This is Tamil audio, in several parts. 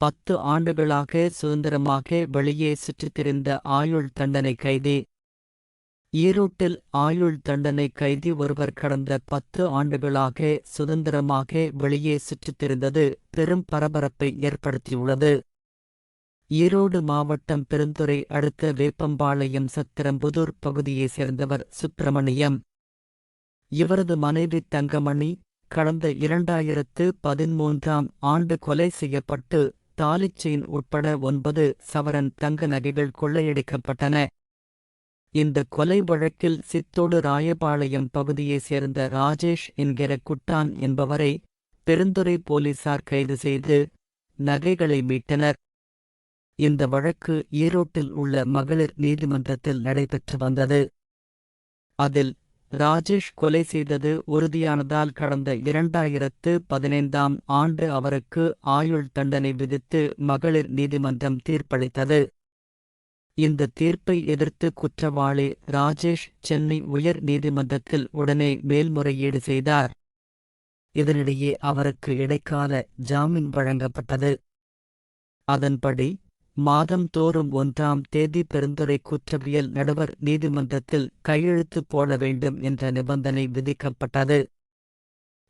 பத்து ஆண்டுகளாக சுதந்திரமாக வெளியே சுற்றித்திருந்த ஆயுள் தண்டனை கைதி. ஈரோட்டில் ஆயுள் தண்டனை கைதி ஒருவர் கடந்த பத்து ஆண்டுகளாக சுதந்திரமாக வெளியே சுற்றித்திருந்தது பெரும் பரபரப்பை ஏற்படுத்தியுள்ளது. ஈரோடு மாவட்டம் பெருந்துறை அடுத்த வேப்பம்பாளையம் சத்திரம்புதூர் பகுதியைச் சேர்ந்தவர் சுப்பிரமணியம். இவரது மனைவி தங்கமணி கடந்த இரண்டாயிரத்து பதிமூன்றாம் ஆண்டு கொலை செய்யப்பட்டு தாலிச்செயின் உட்பட ஒன்பது சவரன் தங்க நகைகள் கொள்ளையடிக்கப்பட்டன. இந்த கொலை வழக்கில் சித்தோடு ராயபாளையம் பகுதியைச் சேர்ந்த ராஜேஷ் என்கிற குட்டான் என்பவரை பெருந்துறை போலீசார் கைது செய்து நகைகளை மீட்டனர். இந்த வழக்கு ஈரோட்டில் உள்ள மகளிர் நீதிமன்றத்தில் நடைபெற்று வந்தது. அதில் ராஜேஷ் கொலை செய்தது உறுதியானதால் கடந்த இரண்டாயிரத்து பதினைந்தாம் ஆண்டு அவருக்கு ஆயுள் தண்டனை விதித்து மகளிர் நீதிமன்றம் தீர்ப்பளித்தது. இந்த தீர்ப்பை எதிர்த்து குற்றவாளி ராஜேஷ் சென்னை உயர் நீதிமன்றத்தில் உடனே மேல்முறையீடு செய்தார். இதனிடையே அவருக்கு இடைக்கால ஜாமீன் வழங்கப்பட்டது. அதன்படி மாதம் தோறும் ஒன்றாம் தேதி பெருந்துறை குற்றவியல் நடுவர் நீதிமன்றத்தில் கையெழுத்து போட வேண்டும் என்ற நிபந்தனை விதிக்கப்பட்டது.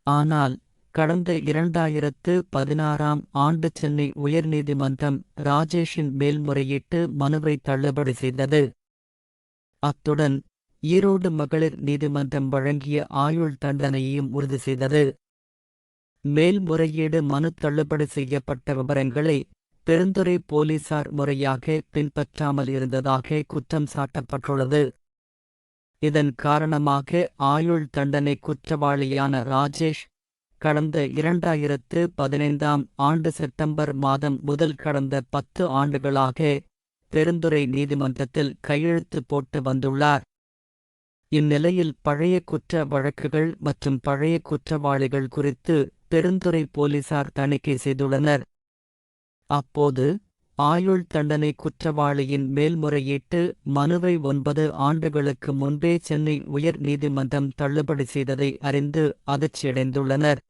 ஆனால் கடந்த இரண்டாயிரத்து பதினாறாம் ஆண்டு சென்னை உயர்நீதிமன்றம் ராஜேஷின் மேல்முறையீட்டு மனுவை தள்ளுபடி செய்தது. அத்துடன் ஈரோடு மகளிர் நீதிமன்றம் வழங்கிய ஆயுள் தண்டனையையும் உறுதி செய்தது. மேல்முறையீடு மனு தள்ளுபடி செய்யப்பட்ட விவரங்களை பெருந்துறை போலீசார் முறையாக பின்பற்றாமல் இருந்ததாக குற்றம் சாட்டப்பட்டுள்ளது. இதன் காரணமாக ஆயுள் தண்டனை குற்றவாளியான ராஜேஷ் கடந்த இரண்டாயிரத்து பதினைந்தாம் ஆண்டு செப்டம்பர் மாதம் முதல் கடந்த பத்து ஆண்டுகளாக பெருந்துறை நீதிமன்றத்தில் கையெழுத்து போட்டு வந்துள்ளார். இந்நிலையில் பழைய குற்ற வழக்குகள் மற்றும் பழைய குற்றவாளிகள் குறித்து பெருந்துறை போலீசார் தணிக்கை செய்துள்ளனர். அப்போது ஆயுள் தண்டனை குற்றவாளியின் மேல்முறையீட்டு மனுவை ஒன்பது ஆண்டுகளுக்கு முன்பே சென்னை உயர் நீதிமன்றம் தள்ளுபடி செய்ததை அறிந்து அதிர்ச்சியடைந்துள்ளனர்.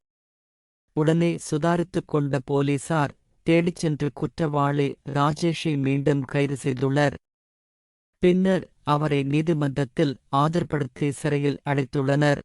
உடனே சுதாரித்துக் கொண்ட போலீசார் தேடிச் சென்று குற்றவாளி ராஜேஷை மீண்டும் கைது செய்துள்ளனர். பின்னர் அவரை நீதிமன்றத்தில் ஆஜர்படுத்தி சிறையில் அடைத்துள்ளனர்.